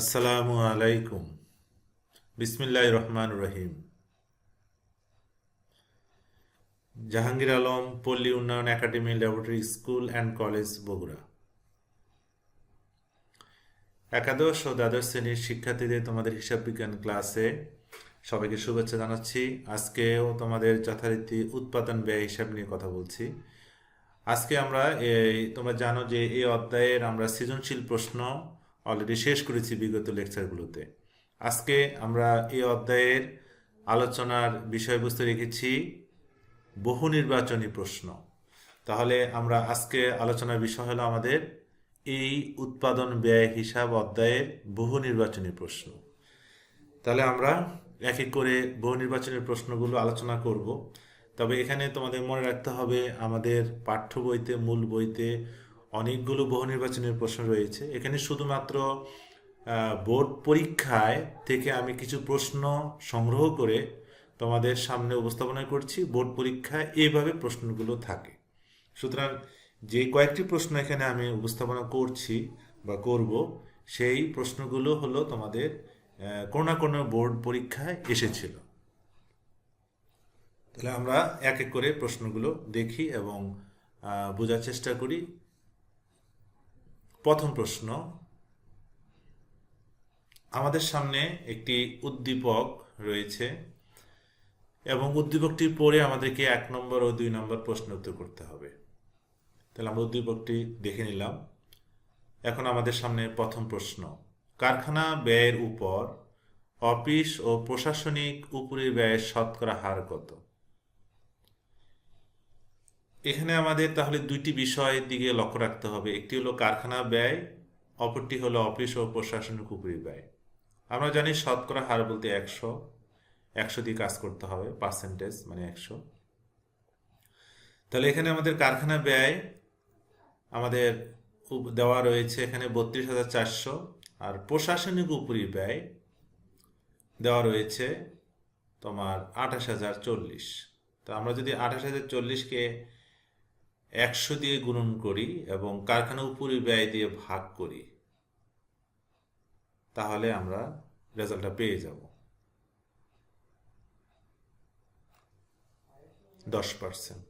আসসালামু আলাইকুম। বিসমিল্লাহ রহমান রহিম। Jahangir Alam Palli Unnayan academy laboratory school and college Bogura. একাদশ ও দ্বাদশ শ্রেণির শিক্ষার্থীদের তোমাদের হিসাব বিজ্ঞান ক্লাসে সবাইকে শুভেচ্ছা জানাচ্ছি। আজকেও তোমাদের যথারীতি উৎপাদন ব্যয় হিসাব নিয়ে কথা বলছি। আজকে আমরা এই, তোমরা জানো যে এই অধ্যায়ের আমরা সৃজনশীল প্রশ্ন অলরেডি শেষ করেছি বিগত লেকচারগুলোতে আজকে আমরা এই অধ্যায়ের আলোচনার বিষয়বস্তু রেখেছি বহু নির্বাচনী প্রশ্ন। তাহলে আমরা আজকে আলোচনার বিষয় হলো আমাদের এই উৎপাদন ব্যয় হিসাব অধ্যায়ের বহু নির্বাচনী প্রশ্ন। তাহলে আমরা এক এক করে বহু নির্বাচনী প্রশ্নগুলো আলোচনা করব। তবে এখানে তোমাদের মনে রাখতে হবে আমাদের পাঠ্য বইতে, মূল বইতে অনেকগুলো বহু নির্বাচনের প্রশ্ন রয়েছে। এখানে শুধুমাত্র বোর্ড পরীক্ষায় থেকে আমি কিছু প্রশ্ন সংগ্রহ করে তোমাদের সামনে উপস্থাপনা করছি। বোর্ড পরীক্ষায় এইভাবে প্রশ্নগুলো থাকে। সুতরাং যে কয়েকটি প্রশ্ন এখানে আমি উপস্থাপনা করছি বা করব, সেই প্রশ্নগুলো হলো তোমাদের কোনো না কোনো বোর্ড পরীক্ষায় এসেছিল। তাহলে আমরা এক এক করে প্রশ্নগুলো দেখি এবং বোঝার চেষ্টা করি। প্রথম প্রশ্ন, আমাদের সামনে একটি উদ্দীপক রয়েছে এবং উদ্দীপকটি পড়ে আমাদেরকে এক নম্বর ও দুই নম্বর প্রশ্ন উত্তর করতে হবে। তাহলে আমরা উদ্দীপকটি দেখে নিলাম। এখন আমাদের সামনে প্রথম প্রশ্ন, কারখানা ব্যয়ের উপর অফিস ও প্রশাসনিক উপরি ব্যয়ের শতকরা হার কত? এখানে আমাদের তাহলে দুইটি বিষয়ের দিকে লক্ষ্য রাখতে হবে। একটি হলো কারখানা ব্যয়, অপরটি হলো অফিস ও প্রশাসনিক উপরি ব্যয়। আমরা জানি শতকরা হার বলতে একশো। একশো দিয়ে কাজ করতে হবে পার্সেন্টেজ মানে একশো। তাহলে এখানে আমাদের কারখানা ব্যয় আমাদের দেওয়া রয়েছে এখানে বত্রিশ হাজার চারশো। আর প্রশাসনিক উপরি ব্যয় দেওয়া রয়েছে তোমার আঠাশ হাজার চল্লিশ। তো আমরা যদি আঠাশ হাজার চল্লিশকে একশো দিয়ে গুণন করি এবং কারখানা উপরি ব্যয় দিয়ে ভাগ করি, তাহলে আমরা রেজাল্টটা পেয়ে যাব। দশ পার্সেন্ট।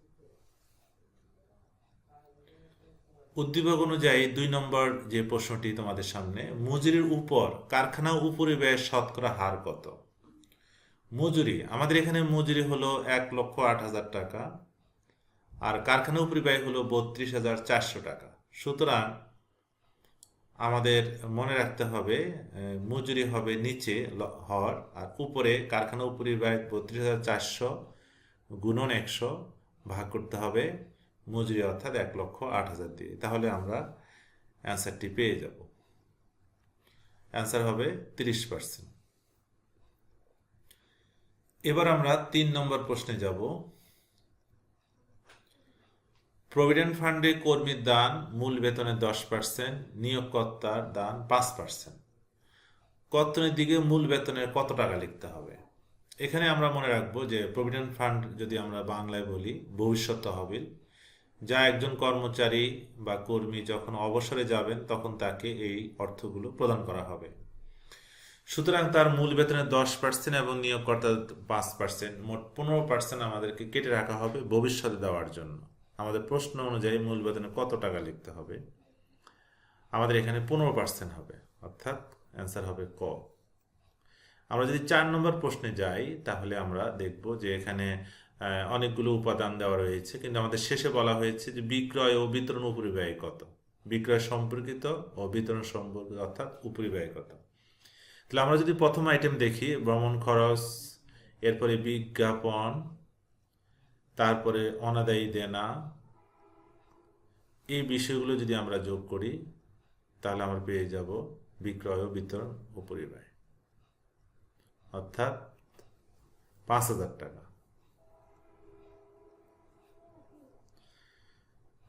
উদ্দীপক অনুযায়ী দুই নম্বর যে প্রশ্নটি তোমাদের সামনে, মজুরির উপর কারখানা উপরি ব্যয়ের শতকরা হার কত? মজুরি, আমাদের এখানে মজুরি হলো এক লক্ষ আট হাজার টাকা। আর কারখানা উপরি ব্যয় হলো বত্রিশ হাজার চারশো টাকা। সুতরাং আমাদের মনে রাখতে হবে মজুরি হবে নিচে হর, আর উপরে কারখানা উপরি ব্যয় বত্রিশ হাজার চারশো গুণন একশো ভাগ করতে হবে, মজুরি অর্থাৎ এক লক্ষ আট হাজার দিয়ে। তাহলে আমরা অ্যান্সারটি পেয়ে যাব। অ্যান্সার হবে তিরিশ পার্সেন্ট। এবার আমরা তিন নম্বর প্রশ্নে যাব। প্রভিডেন্ট ফান্ডে কর্মীর দান, মূল বেতনের দশ পার্সেন্ট নিয়োগকর্তার দান পাঁচ পার্সেন্ট কর্তনের দিকে মূল বেতনের কত টাকা লিখতে হবে? এখানে আমরা মনে রাখব যে প্রভিডেন্ট ফান্ড যদি আমরা বাংলায় বলি, ভবিষ্যৎ তহবিল, যা একজন কর্মচারী বা কর্মী যখন অবসরে যাবেন, তখন তাকে এই অর্থগুলো প্রদান করা হবে। সুতরাং তার মূল বেতনের দশ পার্সেন্ট এবং নিয়োগকর্তার পাঁচ পার্সেন্ট মোট পনেরো পার্সেন্ট আমাদেরকে কেটে রাখা হবে ভবিষ্যতে দেওয়ার জন্য। আমাদের প্রশ্ন অনুযায়ী মূল বেতনে কত টাকা লিখতে হবে? আমাদের এখানে পনেরো পার্সেন্ট হবে, অর্থাৎ অ্যান্সার হবে ক। আমরা যদি চার নম্বর প্রশ্নে যাই, তাহলে আমরা দেখব যে এখানে অনেকগুলো উপাদান দেওয়া রয়েছে, কিন্তু আমাদের শেষে বলা হয়েছে যে বিক্রয় ও বিতরণ উপরি ব্যয় কত। বিক্রয় সম্পর্কিত ও বিতরণ সম্পর্কিত, অর্থাৎ উপরি ব্যয় কত। তাহলে আমরা যদি প্রথম আইটেম দেখি, ভ্রমণ খরচ, এরপরে বিজ্ঞাপন তারপরে অনাদায়ী দেনা। এই বিষয়গুলো যদি আমরা যোগ করি, তাহলে আমরা পেয়ে যাব বিক্রয় ও বিতরণ উপরি ব্যয় অর্থাৎ পাঁচ হাজার টাকা।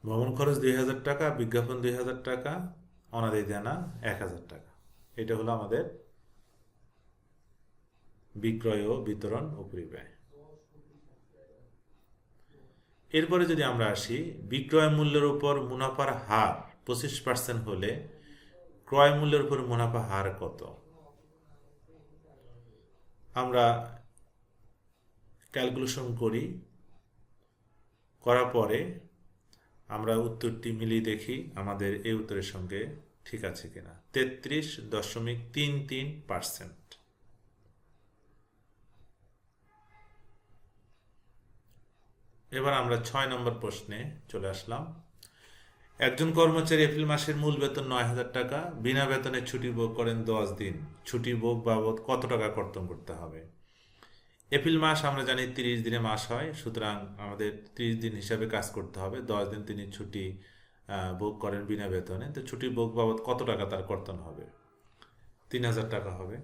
ভ্রমণ খরচ দুই হাজার টাকা, বিজ্ঞাপন দুই হাজার টাকা, অনাদায়ী দেনা এক হাজার টাকা। এটা হলো আমাদের বিক্রয় ও বিতরণ উপরি ব্যয় এরপরে যদি আমরা আসি, বিক্রয় মূল্যের উপর মুনাফার হার পঁচিশ পার্সেন্ট হলে ক্রয় মূল্যের উপর মুনাফা হার কত? আমরা ক্যালকুলেশন করি। করার পরে আমরা উত্তরটি মিলিয়ে দেখি আমাদের এই উত্তরের সঙ্গে ঠিক আছে কিনা। তেত্রিশ দশমিক তিন তিন পার্সেন্ট এবার আমরা ছয় নম্বর প্রশ্নে চলে আসলাম। একজন কর্মচারী এপ্রিল মাসের মূল বেতন নয় হাজার টাকা, বিনা বেতনে ছুটি ভোগ করেন দশ দিন। ছুটি ভোগ বাবদ কত টাকা কর্তন করতে হবে? এপ্রিল মাস আমরা জানি তিরিশ দিনে মাস হয়, সুতরাং আমাদের তিরিশ দিন হিসাবে কাজ করতে হবে। দশ দিন তিনি ছুটি ভোগ করেন বিনা বেতনে। তো ছুটি ভোগ বাবদ কত টাকা তার কর্তন হবে? তিন হাজার টাকা হবে।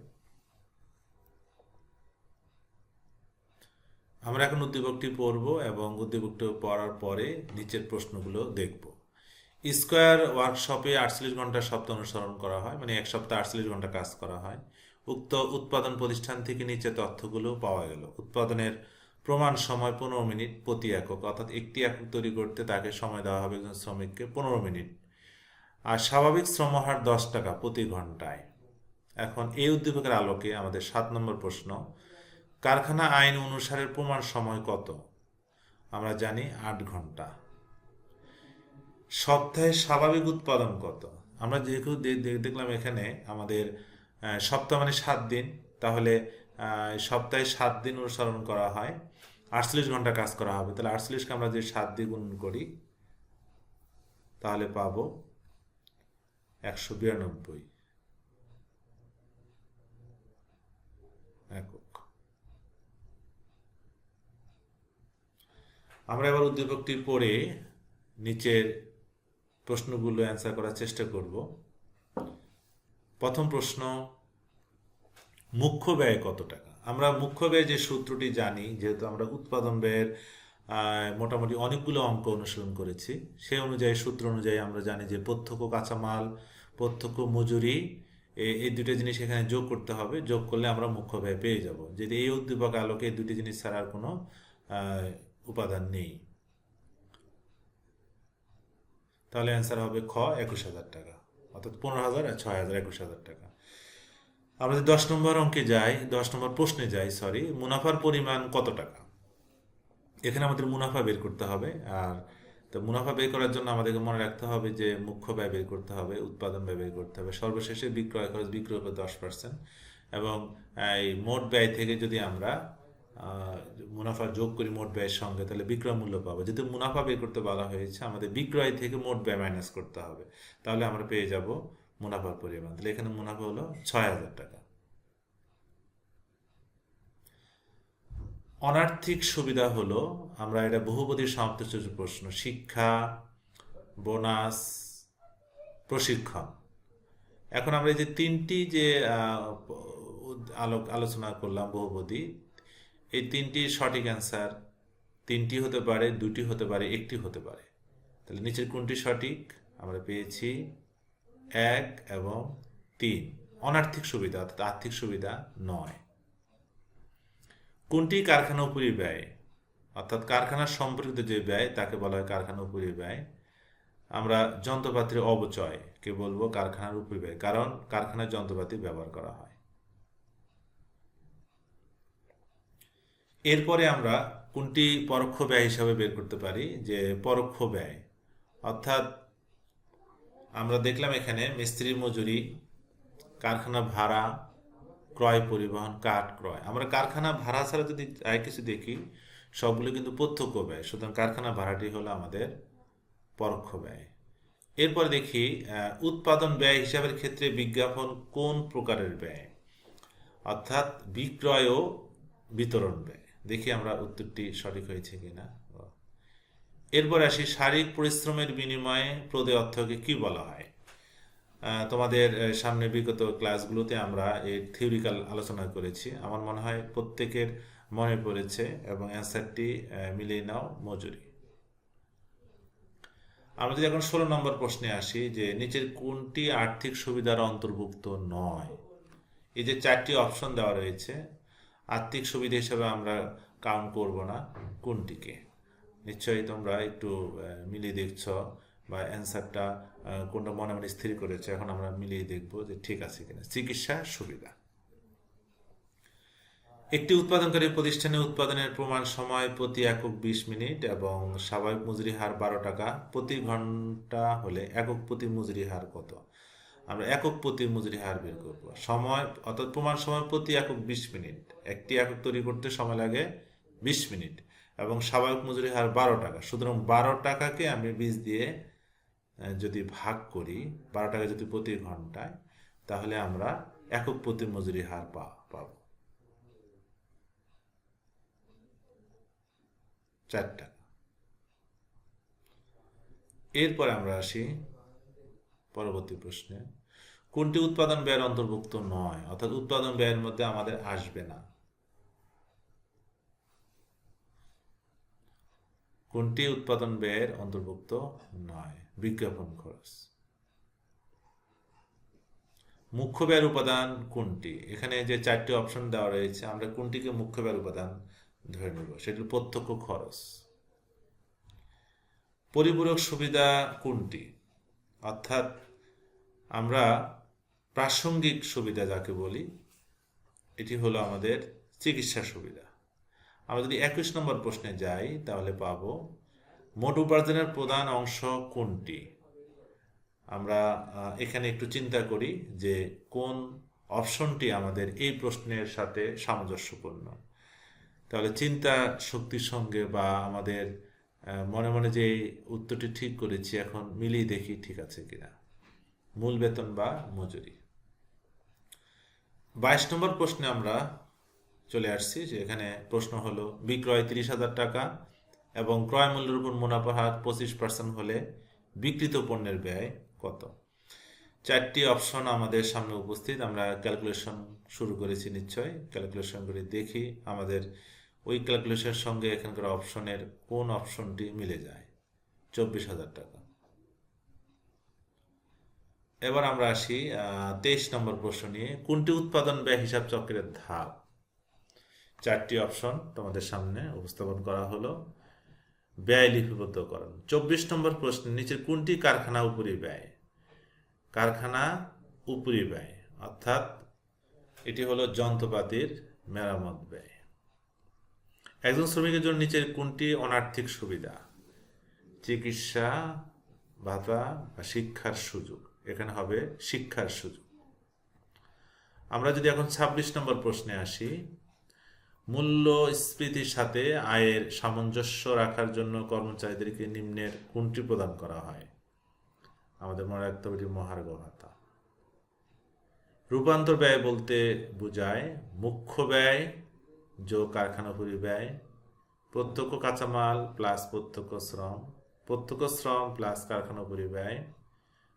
আমরা এখন উদ্দীপকটি পড়ব এবং উদ্দীপকটি পড়ার পরে নিচের প্রশ্নগুলো দেখব। স্কোয়ার ওয়ার্কশপে আটচল্লিশ ঘণ্টা সপ্তাহ অনুসরণ করা হয় মানে এক সপ্তাহে আটচল্লিশ ঘণ্টা কাজ করা হয়। উক্ত উৎপাদন প্রতিষ্ঠান থেকে নিচে তথ্যগুলো পাওয়া গেল। উৎপাদনের প্রমাণ সময় পনেরো মিনিট প্রতি একক, অর্থাৎ একটি একক তৈরি করতে তাকে সময় দেওয়া হবে একজন শ্রমিককে পনেরো মিনিট। আর স্বাভাবিক শ্রমহার দশ টাকা প্রতি ঘন্টায়। এখন এই উদ্দীপকের আলোকে আমাদের সাত নম্বর প্রশ্ন কারখানা আইন অনুসারে প্রমাণ সময় কত? আমরা জানি আট ঘণ্টা। সপ্তাহে স্বাভাবিক উৎপাদন কত? আমরা যেহেতু দেখলাম এখানে আমাদের সপ্তাহ মানে সাত দিন। তাহলে সপ্তাহে সাত দিন অনুসরণ করা হয়। আটচল্লিশ ঘণ্টা কাজ করা হবে। তাহলে আটচল্লিশকে আমরা যে সাত দিয়ে গুণ করি, তাহলে পাবো একশো বিরানব্বই একক আমরা এবার উদ্দীপকটি পড়ে নিচের প্রশ্নগুলো অ্যান্সার করার চেষ্টা করব। প্রথম প্রশ্ন, মুখ্য ব্যয় কত টাকা? আমরা মুখ্য ব্যয় যে সূত্রটি জানি, যেহেতু আমরা উৎপাদন ব্যয়ের মোটামুটি অনেকগুলো অঙ্ক অনুসরণ করেছি, সেই অনুযায়ী, সূত্র অনুযায়ী আমরা জানি যে প্রত্যক্ষ কাঁচামাল, প্রত্যক্ষ মজুরি এই দুটো জিনিস এখানে যোগ করতে হবে। যোগ করলে আমরা মুখ্য ব্যয় পেয়ে যাব। যদি এই উদ্দীপক আলোকে এই দুটি জিনিস ছাড়া আর কোনো উপাদান নেই। তাহলে অ্যান্সার হবে খ, একুশ হাজার টাকা। অর্থাৎ পনেরো হাজার আর ছয় হাজার, একুশ হাজার টাকা। আমরা যদি দশ নম্বর অঙ্কে যাই, দশ নম্বর প্রশ্নে যাই সরি মুনাফার পরিমাণ কত টাকা? এখানে আমাদের মুনাফা বের করতে হবে, আর তো মুনাফা বের করার জন্য আমাদেরকে মনে রাখতে হবে যে মুখ্য ব্যয় বের করতে হবে, উৎপাদন ব্যয় বের করতে হবে। সর্বশেষে বিক্রয় খরচ বিক্রয় উপর দশ পার্সেন্ট এবং এই মোট ব্যয় থেকে যদি আমরা মুনাফা যোগ করি মোট ব্যয়ের সঙ্গে, তাহলে বিক্রয় মূল্য পাবো। যেহেতু মুনাফা বের করতে বলা হয়েছে, আমাদের বিক্রয় থেকে মোট ব্যয় মাইনাস করতে হবে। তাহলে আমরা পেয়ে যাব মুনাফার পরিমাণ। তাহলে এখানে মুনাফা হলো ছয় হাজার টাকা। অনার্থিক সুবিধা হলো, আমরা এটা বহুপদী সমাপ্তসূচক প্রশ্ন, শিক্ষা, বোনাস, প্রশিক্ষণ। এখন আমরা যে তিনটি যে আলোক, আলোচনা করলাম বহুপদী এই তিনটি সঠিক অ্যান্সার তিনটি হতে পারে, দুটি হতে পারে, একটি হতে পারে। তাহলে নিচের কোনটি সঠিক? আমরা পেয়েছি এক এবং তিন। অনার্থিক সুবিধা, অর্থাৎ আর্থিক সুবিধা নয়। কোনটি কারখানা উপরি ব্যয়? অর্থাৎ কারখানার সম্পর্কিত যে ব্যয়, তাকে বলা হয় কারখানা উপরি ব্যয়। আমরা যন্ত্রপাতির অবচয় কে বলব? কারখানার উপরি ব্যয়। কারণ কারখানার যন্ত্রপাতি ব্যবহার করা হয়। এরপরে আমরা কোনটি পরোক্ষ ব্যয় হিসাবে বের করতে পারি? যে পরোক্ষ ব্যয়। অর্থাৎ আমরা দেখলাম এখানে মিস্ত্রি, মজুরি, কারখানা ভাড়া, ক্রয় পরিবহন, কাঠ ক্রয়। আমরা কারখানা ভাড়া ছাড়া যদি আর কিছু দেখি, সবগুলো কিন্তু প্রত্যক্ষ ব্যয়। সুতরাং কারখানা ভাড়াটি হলো আমাদের পরোক্ষ ব্যয়। এরপর দেখি উৎপাদন ব্যয় হিসাবের ক্ষেত্রে বিজ্ঞাপন কোন প্রকারের ব্যয়? অর্থাৎ বিক্রয় ও বিতরণ ব্যয়। দেখি আমরা উত্তরটি সঠিক হয়েছে কিনা। এরপর আসি, শারীরিক পরিশ্রমের বিনিময়ে প্রদে অর্থকে কি বলা হয়? তোমাদের সামনে বিগত ক্লাসগুলোতে আমরা এই থিওরিক্যাল আলোচনা করেছি। আমার মনে হয় প্রত্যেকের মনে পড়েছে এবং অ্যান্সারটি মিলিয়ে নাও মজুরি। আমরা যদি এখন ষোলো নম্বর প্রশ্নে আসি যে নিচের কোনটি আর্থিক সুবিধার অন্তর্ভুক্ত নয়? এই যে চারটি অপশন দেওয়া রয়েছে আর্থিক সুবিধা হিসেবে আমরা কাউন্ট করব না কোনটিকে। নিশ্চয়ই তোমরা একটু মিলিয়ে দেখছ বা অ্যান্সারটা কোনটা মনে মনে স্থির করেছে, এখন আমরা মিলিয়ে দেখব যে ঠিক আছে কিনা। চিকিৎসা সুবিধা। একটি উৎপাদনকারী প্রতিষ্ঠানে উৎপাদনের প্রমাণ সময় প্রতি একক বিশ মিনিট এবং স্বাভাবিক মজুরি হার বারো টাকা। প্রতি ঘণ্টা হলে একক প্রতি মজুরি হার কত? আমরা একক প্রতি মজুরি হার বের করব। সময়, অর্থাৎ প্রমাণ সময় প্রতি একক বিশ মিনিট। একটি একক তৈরি করতে সময় লাগে বিশ মিনিট এবং স্বাভাবিক মজুরি হার বারো টাকা। সুতরাং বারো টাকাকে আমি বিশ দিয়ে যদি ভাগ করি, বারো টাকা যদি প্রতি ঘন্টায়, তাহলে আমরা একক প্রতি মজুরি হার পা, পাবো। চার টাকা। এরপরে আমরা আসি পরবর্তী প্রশ্নে। কোনটি উৎপাদন ব্যয়ের অন্তর্ভুক্ত নয়, অর্থাৎ উৎপাদন ব্যয়ের মধ্যে আমাদের আসবে না। কোনটি উৎপাদন ব্যয়ের অন্তর্ভুক্ত নয়? বিজ্ঞাপন খরচ। মুখ্য ব্যয়ের উপাদান কোনটি? এখানে যে চারটি অপশন দেওয়া রয়েছে, আমরা কোনটিকে মুখ্য ব্যয়ের উপাদান ধরে নেব? সেটি প্রত্যক্ষ খরচ। পরিপূরক সুবিধা কোনটি? অর্থাৎ আমরা প্রাসঙ্গিক সুবিধা যাকে বলি, এটি হলো আমাদের চিকিৎসা সুবিধা। আমরা যদি একুশ নম্বর প্রশ্নে যাই, তাহলে পাব মোট উপার্জনের প্রধান অংশ কোনটি? আমরা এখানে একটু চিন্তা করি যে কোন অপশনটি আমাদের এই প্রশ্নের সাথে সামঞ্জস্যপূর্ণ। তাহলে চিন্তা শক্তির সঙ্গে বা আমাদের মনে মনে যে উত্তরটি ঠিক করেছি, এখন মিলিয়ে দেখি ঠিক আছে কিনা। মূল বেতন বা মজুরি। বাইশ নম্বর প্রশ্নে আমরা চলে আসছি যে এখানে প্রশ্ন হলো, বিক্রয় তিরিশ হাজার টাকা এবং ক্রয় মূল্যের উপর মুনাফা হার পঁচিশ পার্সেন্ট হলে বিক্রিত পণ্যের ব্যয় কত? চারটি অপশন আমাদের সামনে উপস্থিত। আমরা ক্যালকুলেশন শুরু করেছি নিশ্চয় ক্যালকুলেশন করে দেখি আমাদের ওই ক্যালকুলেশনের সঙ্গে এখানকার অপশনের কোন অপশনটি মিলে যায়। চব্বিশ হাজার টাকা। এবার আমরা আসি তেইশ নম্বর প্রশ্ন নিয়ে। কোনটি উৎপাদন ব্যয় হিসাব চক্রের ধাপ? চারটি অপশন তোমাদের সামনে উপস্থাপন করা হলো। ব্যয় লিপিবদ্ধকরণ চব্বিশ নম্বর প্রশ্ন নিচের কোনটি কারখানা উপরি ব্যয়? কারখানা উপরি ব্যয়, অর্থাৎ এটি হলো যন্ত্রপাতির মেরামত ব্যয়। একজন শ্রমিকের জন্য নিচের কোনটি অনার্থিক সুবিধা? চিকিৎসা, ভাতা বা শিক্ষার সুযোগ। এখানে হবে শিক্ষার সুযোগ। আমরা যদি এখন ছাব্বিশ নম্বর প্রশ্নে আসি, মূল্য মূল্যস্ফীতির সাথে আয়ের সামঞ্জস্য রাখার জন্য কর্মচারীদেরকে নিম্নের কোনটি প্রদান করা হয়? আমাদের মনে রাখতে হবে এটি মহার্ঘ ভাতা রূপান্তর ব্যয় বলতে বোঝায় মুখ্য ব্যয় যোগ কারখানাপুরি ব্যয়, প্রত্যক্ষ কাঁচামাল প্লাস প্রত্যক্ষ শ্রম প্রত্যক্ষ শ্রম প্লাস কারখানাপুরি ব্যয়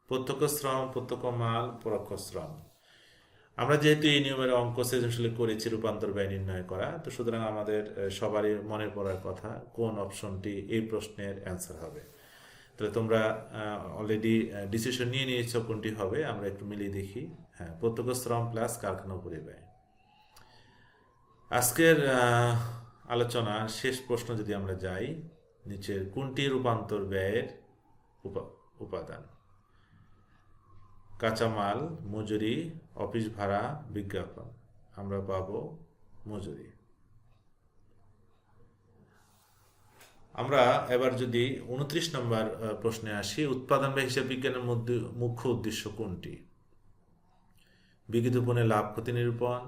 প্রত্যক্ষ শ্রম প্রত্যক্ষ মাল পরোক্ষ শ্রম আমরা যেহেতু এই নিয়মের অঙ্ক সৃজনশীল করেছি, রূপান্তর ব্যয় নির্ণয় করা, তো সুতরাং আমাদের সবারই মনে পড়ার কথা, কোন অপশনটি এই প্রশ্নের অ্যান্সার হবে। তাহলে তোমরা অলরেডি ডিসিশন নিয়ে নিয়েছো কোনটি হবে, আমরা একটু মিলিয়ে দেখি। হ্যাঁ প্রত্যক্ষ শ্রম প্লাস কারখানা উপরে ব্যয় আজকের আলোচনা, শেষ প্রশ্ন যদি আমরা যাই, নিচের কোনটি রূপান্তর ব্যয়ের উপা- উপাদান? কাঁচামাল, মজুরি, অফিস ভাড়া, বিজ্ঞাপন। আমরা পাব মজুরি। আমরা এবার যদি উনত্রিশ নম্বর প্রশ্নে আসি, উৎপাদন বা হিসাব বিজ্ঞানের মধ্যে মুখ্য উদ্দেশ্য কোনটি? বিগত পণ্যের লাভ ক্ষতি নিরূপণ,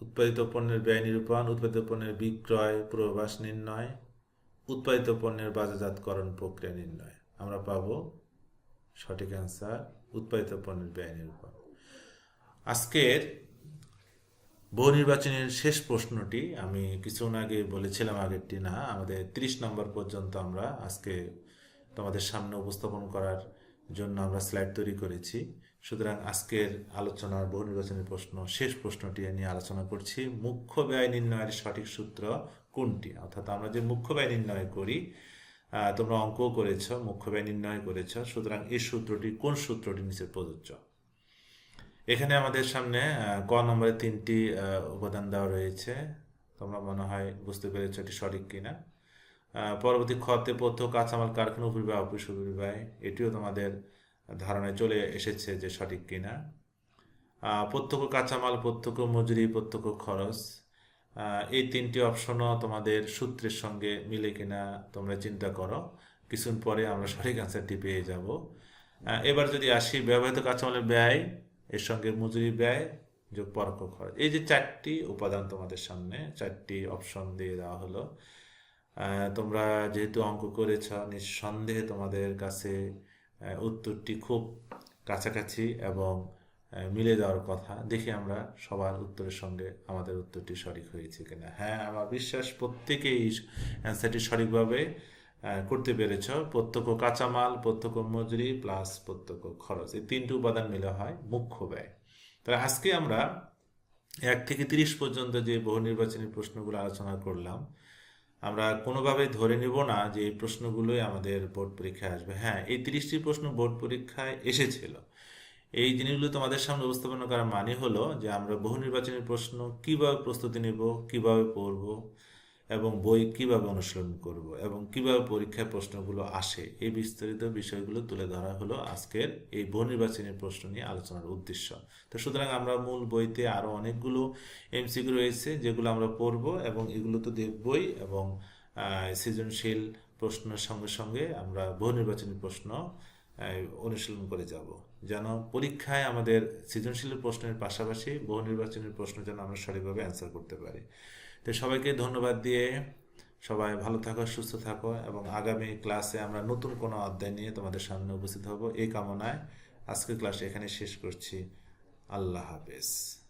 উৎপাদিত পণ্যের ব্যয় নিরূপণ, উৎপাদিত পণ্যের বিক্রয়, পূর্বাভাস নির্ণয়, উৎপাদিত পণ্যের বাজারজাতকরণ প্রক্রিয়া নির্ণয়। আমরা পাব সঠিক অ্যান্সার উৎপাদিত পণ্যের ব্যয় নিরূপণ। আজকের বহু নির্বাচনের শেষ প্রশ্নটি আমি কিছুক্ষণ আগে বলেছিলাম আগেরটি না, আমাদের তিরিশ নম্বর পর্যন্ত আমরা আজকে তোমাদের সামনে উপস্থাপন করার জন্য আমরা স্লাইড তৈরি করেছি। সুতরাং আজকের আলোচনার বহু নির্বাচনের প্রশ্ন, শেষ প্রশ্নটি নিয়ে আলোচনা করছি। মুখ্য ব্যয় নির্ণয়ের সঠিক সূত্র কোনটি? অর্থাৎ আমরা যে মুখ্য ব্যয় নির্ণয় করি তোমরা অঙ্কও করেছ মুখ্য ব্যয় নির্ণয় করেছ। সুতরাং এই সূত্রটি কোন সূত্রটি নিচে প্রযোজ্য? এখানে আমাদের সামনে ক নম্বরে তিনটি উপাদান দেওয়া রয়েছে। তোমরা মনে হয় বুঝতে পেরেছ এটি সঠিক কিনা। পরবর্তী খতে পথ্য, কাঁচামাল, কারখানা উপরিবাহ অফিস উপরিবাহ এটিও তোমাদের ধারণায় চলে এসেছে যে সঠিক কিনা। প্রত্যক্ষ কাঁচামাল, প্রত্যক্ষ মজুরি, প্রত্যক্ষ খরচ। এই তিনটি অপশনও তোমাদের সূত্রের সঙ্গে মিলে কিনা তোমরা চিন্তা করো। কিছুদিন পরে আমরা সঠিক অ্যান্সারটি পেয়ে যাব। এবার যদি আসি, ব্যবহৃত কাঁচামালের ব্যয়, এর সঙ্গে মজুরি ব্যয়, যোগ পরোক্ষ খরচ। এই যে চারটি উপাদান তোমাদের সামনে, চারটি অপশন দিয়ে দেওয়া হলো। তোমরা যেহেতু অঙ্ক করেছ, নিঃসন্দেহে তোমাদের কাছে উত্তরটি খুব কাছাকাছি এবং মিলে যাওয়ার কথা। দেখি আমরা সবার উত্তরের সঙ্গে আমাদের উত্তরটি সঠিক হয়েছে কিনা। হ্যাঁ আমার বিশ্বাস প্রত্যেকেই অ্যান্সারটি সঠিকভাবে করতে পেরেছ। প্রত্যক্ষ কাঁচামাল, প্রত্যক্ষ মজুরি প্লাস প্রত্যক্ষ খরচ। এই তিনটি উপাদান মিলে হয় মুখ্য ব্যয়। তাহলে আজকে আমরা এক থেকে তিরিশ পর্যন্ত যে বহু নির্বাচনী প্রশ্নগুলো আলোচনা করলাম, আমরা কোনোভাবে ধরে নেব না যে এই প্রশ্নগুলোই আমাদের বোর্ড পরীক্ষায় আসবে। হ্যাঁ এই তিরিশটি প্রশ্ন বোর্ড পরীক্ষায় এসেছিল। এই জিনিসগুলো তোমাদের সামনে উপস্থাপনা করার মানে হলো যে আমরা বহু নির্বাচনী প্রশ্ন কীভাবে প্রস্তুতি নেব, কীভাবে পড়ব এবং বই কীভাবে অনুসরণ করব এবং কীভাবে পরীক্ষায় প্রশ্নগুলো আসে, এই বিস্তারিত বিষয়গুলো তুলে ধরা হলো আজকের এই বহু নির্বাচনী প্রশ্ন নিয়ে আলোচনার উদ্দেশ্য। তো সুতরাং আমরা মূল বইতে আরও অনেকগুলো এমসিকিউ রয়েছে যেগুলো আমরা পড়ব এবং এগুলো তো দেখবই এবং সৃজনশীল প্রশ্নের সঙ্গে সঙ্গে আমরা বহু নির্বাচনী প্রশ্ন অনুশীলন করে যাব। যেন পরীক্ষায় আমাদের সৃজনশীল প্রশ্নের পাশাপাশি বহু নির্বাচনের প্রশ্ন যেন আমরা সঠিকভাবে অ্যান্সার করতে পারি। তো সবাইকে ধন্যবাদ দিয়ে সবাই ভালো থাকো, সুস্থ থাকো এবং আগামী ক্লাসে আমরা নতুন কোনো অধ্যায় নিয়ে তোমাদের সামনে উপস্থিত হব। এই কামনায় আজকের ক্লাস এখানে শেষ করছি। আল্লাহ হাফেজ।